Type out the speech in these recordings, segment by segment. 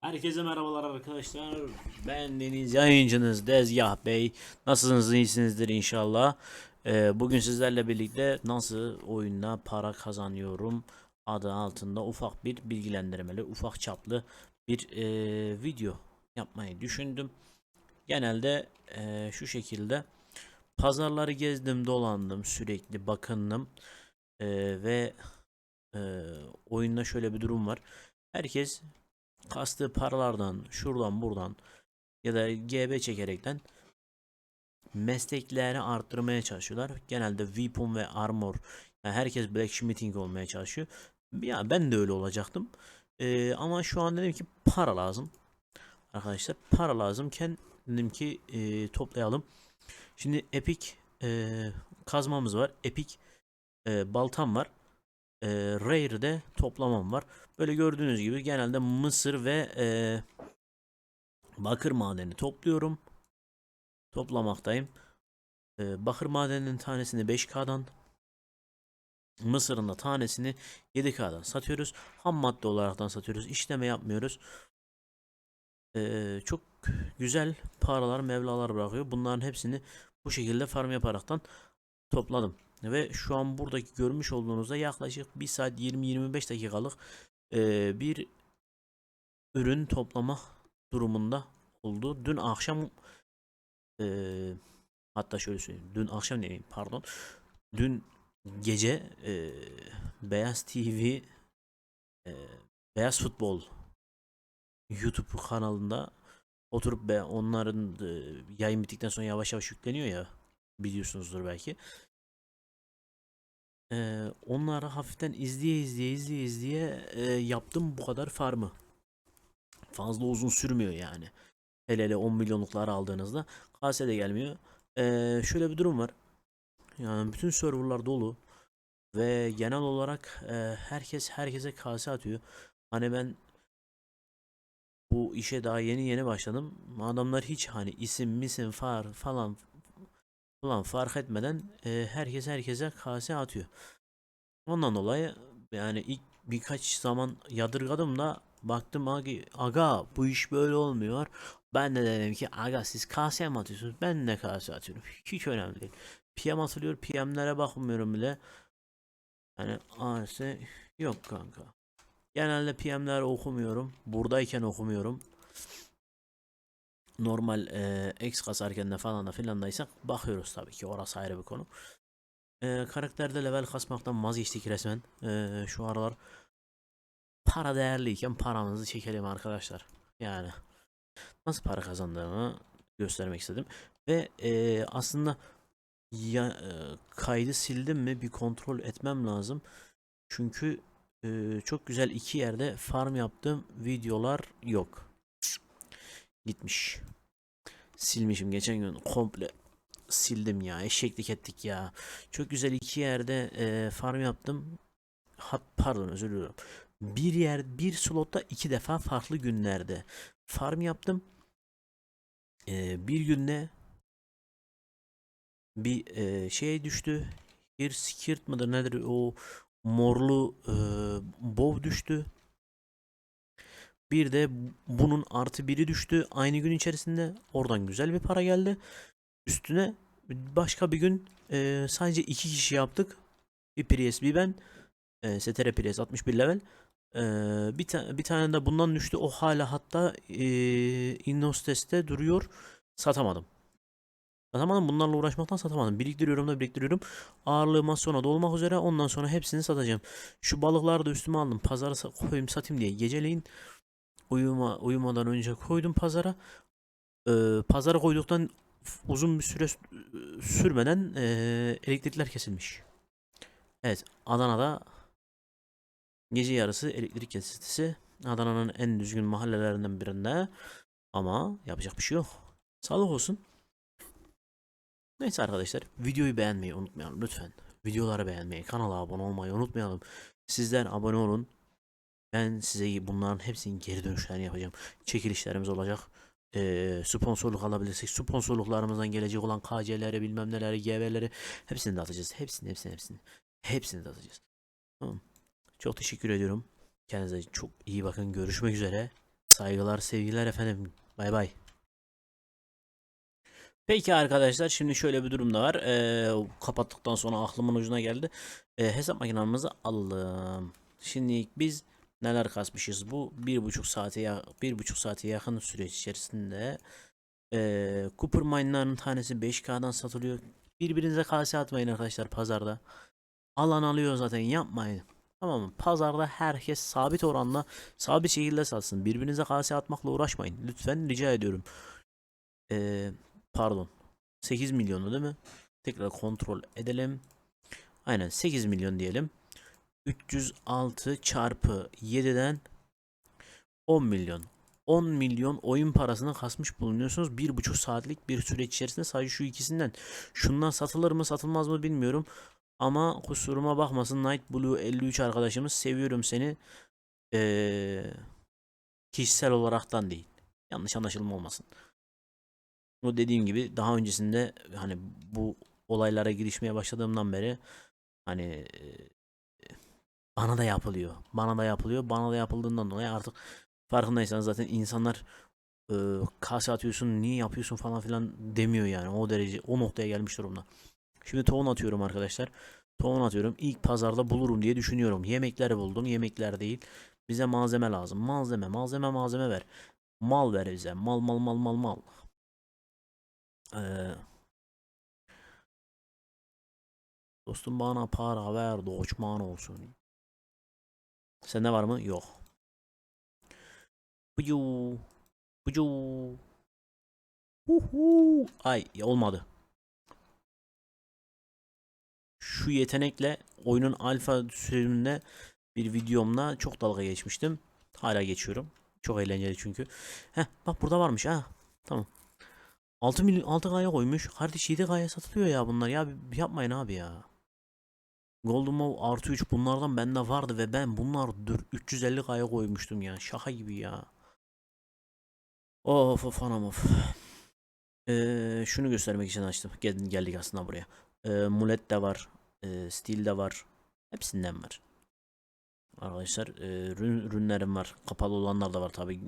Herkese merhabalar arkadaşlar. Ben Deniz yayıncınız Dezgah Bey. Nasılsınız? iyisinizdir inşallah. Ee, bugün sizlerle birlikte nasıl oyunda para kazanıyorum adı altında ufak bir bilgilendirmeli, ufak çaplı bir e, video yapmayı düşündüm. Genelde e, şu şekilde pazarları gezdim, dolandım, sürekli bakındım E, ve e, oyunda şöyle bir durum var. Herkes kastığı paralardan şuradan buradan ya da GB çekerekten mesleklerini arttırmaya çalışıyorlar. Genelde weapon ve armor yani herkes blacksmithing olmaya çalışıyor. Ya ben de öyle olacaktım. Ee, ama şu an dedim ki para lazım. Arkadaşlar para lazımken dedim ki e, toplayalım. Şimdi epic e, kazmamız var. Epic e, baltam var. E, Rare'de toplamam var. Böyle gördüğünüz gibi genelde mısır ve e, bakır madeni topluyorum. Toplamaktayım. E, bakır madeninin tanesini 5K'dan Mısırın da tanesini 7K'dan satıyoruz. Ham madde olaraktan satıyoruz. İşleme yapmıyoruz. E, çok güzel paralar, mevlalar bırakıyor. Bunların hepsini bu şekilde farm yaparaktan topladım. Ve şu an buradaki görmüş olduğunuzda yaklaşık 1 saat 20-25 dakikalık e, bir ürün toplama durumunda oldu. Dün akşam e, hatta şöyle söyleyeyim. Dün akşam demeyeyim pardon. Dün gece e, Beyaz TV e, Beyaz Futbol YouTube kanalında oturup be onların e, yayın bittikten sonra yavaş yavaş yükleniyor ya biliyorsunuzdur belki. Ee, onları hafiften izleye izleye izleye izleye e, yaptım bu kadar farmı. Fazla uzun sürmüyor yani. Hele hele 10 milyonluklar aldığınızda kase de gelmiyor. Ee, şöyle bir durum var. Yani bütün serverlar dolu ve genel olarak e, herkes herkese kase atıyor. Hani ben bu işe daha yeni yeni başladım. Adamlar hiç hani isim misim far falan falan fark etmeden e, herkes herkese kase atıyor. Ondan dolayı yani ilk birkaç zaman yadırgadım da baktım aga, aga bu iş böyle olmuyor. Ben de dedim ki aga siz kase mi atıyorsunuz? Ben de kase atıyorum. Hiç önemli değil. PM atılıyor. PM'lere bakmıyorum bile. Yani AS yok kanka. Genelde PM'ler okumuyorum. Buradayken okumuyorum. Normal e, X kasarken de falan da filandaysak bakıyoruz tabii ki. Orası ayrı bir konu. E, karakterde level kasmaktan vazgeçtik resmen. E, şu aralar para değerliyken paramızı çekelim arkadaşlar. Yani nasıl para kazandığımı göstermek istedim. Ve e, aslında ya, e, kaydı sildim mi bir kontrol etmem lazım. Çünkü e, çok güzel iki yerde farm yaptığım videolar yok. Gitmiş. Silmişim geçen gün komple sildim ya. Eşeklik ettik ya. Çok güzel iki yerde e, farm yaptım. Hat pardon özür diliyorum. Bir yer bir slotta iki defa farklı günlerde farm yaptım. E, bir günde bir e, şey düştü. Bir skirt mıdır nedir o morlu e, bov düştü. Bir de bunun artı biri düştü aynı gün içerisinde. Oradan güzel bir para geldi. Üstüne başka bir gün e, sadece iki kişi yaptık. Bir Prius bir ben. E, STR Prius 61 level. E, bir, ta bir tane de bundan düştü. O hala hatta e, Innostes'te duruyor. Satamadım. Satamadım. Bunlarla uğraşmaktan satamadım. Biriktiriyorum da biriktiriyorum. Ağırlığım az sonra dolmak üzere. Ondan sonra hepsini satacağım. Şu balıkları da üstüme aldım. Pazara koyayım satayım diye. Geceleyin uyuma uyumadan önce koydum pazara. Ee, pazara koyduktan uzun bir süre sü- sürmeden ee, elektrikler kesilmiş. Evet, Adana'da gece yarısı elektrik kesintisi. Adana'nın en düzgün mahallelerinden birinde. Ama yapacak bir şey yok. Sağlık olsun. Neyse arkadaşlar, videoyu beğenmeyi unutmayalım lütfen. Videoları beğenmeyi, kanala abone olmayı unutmayalım. Sizler abone olun. Ben size bunların hepsinin geri dönüşlerini yapacağım. Çekilişlerimiz olacak. Ee, sponsorluk alabilirsek sponsorluklarımızdan gelecek olan KC'leri bilmem neleri GV'leri hepsini de atacağız. Hepsini hepsini hepsini. Hepsini de atacağız. Tamam. Çok teşekkür ediyorum. Kendinize çok iyi bakın. Görüşmek üzere. Saygılar, sevgiler efendim. Bay bay. Peki arkadaşlar şimdi şöyle bir durum da var. Ee, kapattıktan sonra aklımın ucuna geldi. Ee, hesap makinamızı alalım. Şimdi biz neler kasmışız bu bir buçuk saate ya bir buçuk saate yakın süreç içerisinde ee, Cooper mine'ların tanesi 5K'dan satılıyor. Birbirinize kase atmayın arkadaşlar pazarda. Alan alıyor zaten yapmayın. Tamam mı? Pazarda herkes sabit oranla sabit şekilde satsın. Birbirinize kase atmakla uğraşmayın. Lütfen rica ediyorum. Ee, pardon. 8 milyonu değil mi? Tekrar kontrol edelim. Aynen 8 milyon diyelim. 306 çarpı 7'den 10 milyon. 10 milyon oyun parasını kasmış bulunuyorsunuz. 1,5 saatlik bir süreç içerisinde sadece şu ikisinden. Şundan satılır mı satılmaz mı bilmiyorum. Ama kusuruma bakmasın Night Blue 53 arkadaşımız seviyorum seni. Ee, kişisel olaraktan değil. Yanlış anlaşılma olmasın. O dediğim gibi daha öncesinde hani bu olaylara girişmeye başladığımdan beri hani e, bana da yapılıyor. Bana da yapılıyor. Bana da yapıldığından dolayı artık farkındaysanız zaten insanlar e, kase atıyorsun niye yapıyorsun falan filan demiyor yani. O derece o noktaya gelmiş durumda. Şimdi tohum atıyorum arkadaşlar. Tohum atıyorum. İlk pazarda bulurum diye düşünüyorum. Yemekleri buldum. Yemekler değil. Bize malzeme lazım. Malzeme, malzeme, malzeme ver. Mal ver bize. Mal, mal, mal, mal, mal. Ee, dostum bana para ver doçman olsun. Sende var mı? Yok. Bucu. Bucu. Uhu. Ay olmadı. Şu yetenekle oyunun alfa sürümünde bir videomla çok dalga geçmiştim. Hala geçiyorum. Çok eğlenceli çünkü. Heh bak burada varmış ha. Tamam. 6 milyon 6K'ya koymuş. Kardeş 7K'ya satılıyor ya bunlar ya bir- yapmayın abi ya. Golden Move artı 3 bunlardan bende vardı ve ben bunlar 350K'ya koymuştum ya. Şaka gibi ya. Of of anam of. Ee, şunu göstermek için açtım. Gel, geldik aslında buraya. Ee, mulet de var. E, stil de var. Hepsinden var. Arkadaşlar e, rün, ürünlerim var. Kapalı olanlar da var tabi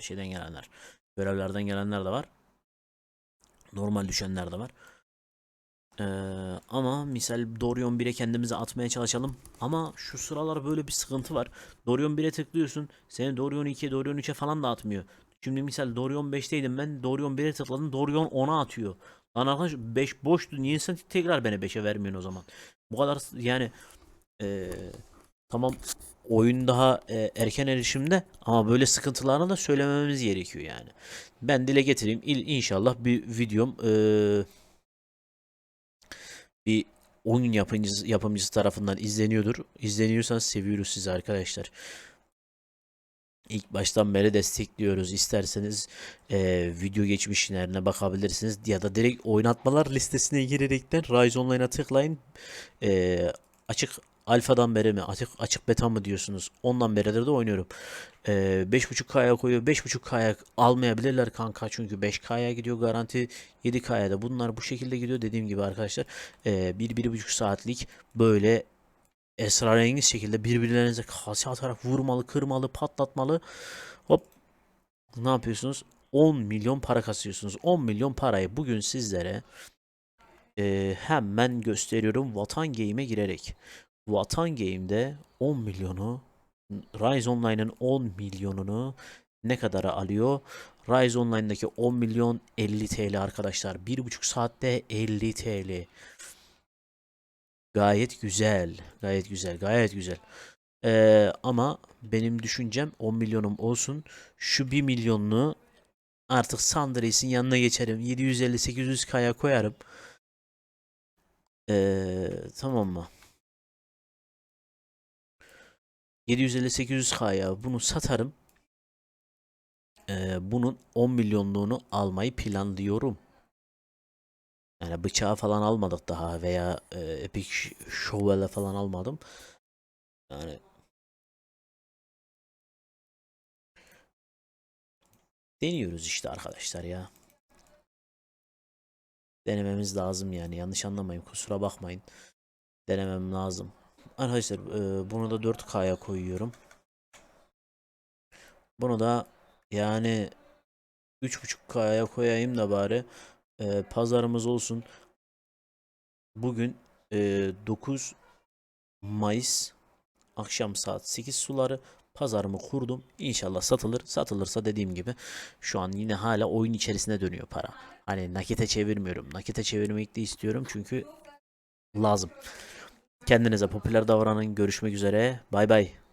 şeyden gelenler. Görevlerden gelenler de var. Normal düşenler de var. Ee, ama misal Dorion 1'e kendimizi atmaya çalışalım. Ama şu sıralar böyle bir sıkıntı var. Dorion 1'e tıklıyorsun. Seni Dorion 2'ye, Dorion 3'e falan da atmıyor. Şimdi misal Dorion 5'teydim ben. Dorion 1'e tıkladım. Dorion 10'a atıyor. Lan arkadaş 5 boştu. Niye sen tekrar beni 5'e vermiyorsun o zaman? Bu kadar yani ee, tamam oyun daha e, erken erişimde ama böyle sıkıntılarını da söylememiz gerekiyor yani. Ben dile getireyim. İl, inşallah bir videom eee, bir oyun yapımcısı, yapımcısı tarafından izleniyordur. İzleniyorsanız seviyoruz sizi arkadaşlar. İlk baştan beri destekliyoruz. İsterseniz eee, video geçmişlerine bakabilirsiniz ya da direkt oynatmalar listesine girerekten Rise Online'a tıklayın. Eee, açık alfadan beri mi açık açık beta mı diyorsunuz? Ondan beridir de oynuyorum. Ee, 5.5K'ya koyuyor. 5.5K'ya almayabilirler kanka çünkü 5K'ya gidiyor garanti 7K'ya da bunlar bu şekilde gidiyor dediğim gibi arkadaşlar ee, 1-1.5 saatlik böyle esrarengiz şekilde birbirlerinize kase atarak vurmalı, kırmalı, patlatmalı hop ne yapıyorsunuz? 10 milyon para kasıyorsunuz. 10 milyon parayı bugün sizlere ee, hemen gösteriyorum Vatan Game'e girerek. Vatan Game'de 10 milyonu Rise Online'ın 10 milyonunu ne kadara alıyor? Rise Online'daki 10 milyon 50 TL arkadaşlar. 1,5 saatte 50 TL. Gayet güzel. Gayet güzel. Gayet güzel. Ee, ama benim düşüncem 10 milyonum olsun. Şu 1 milyonunu artık Sandrace'in yanına geçerim. 750-800K'ya koyarım. Ee, tamam mı? 750-800K'ya bunu satarım. Ee, bunun 10 milyonluğunu almayı planlıyorum. Yani bıçağı falan almadık daha veya e, Epic Shovel'e falan almadım. Yani deniyoruz işte arkadaşlar ya. Denememiz lazım yani yanlış anlamayın kusura bakmayın. Denemem lazım. Arkadaşlar e, bunu da 4K'ya koyuyorum. Bunu da Yani 3.5K'ya koyayım da bari e, pazarımız olsun. Bugün e, 9 Mayıs akşam saat 8 suları pazarımı kurdum. İnşallah satılır. Satılırsa dediğim gibi şu an yine hala oyun içerisine dönüyor para. Hani nakite çevirmiyorum. Nakite çevirmek de istiyorum çünkü lazım. Kendinize popüler davranın. Görüşmek üzere. Bay bay.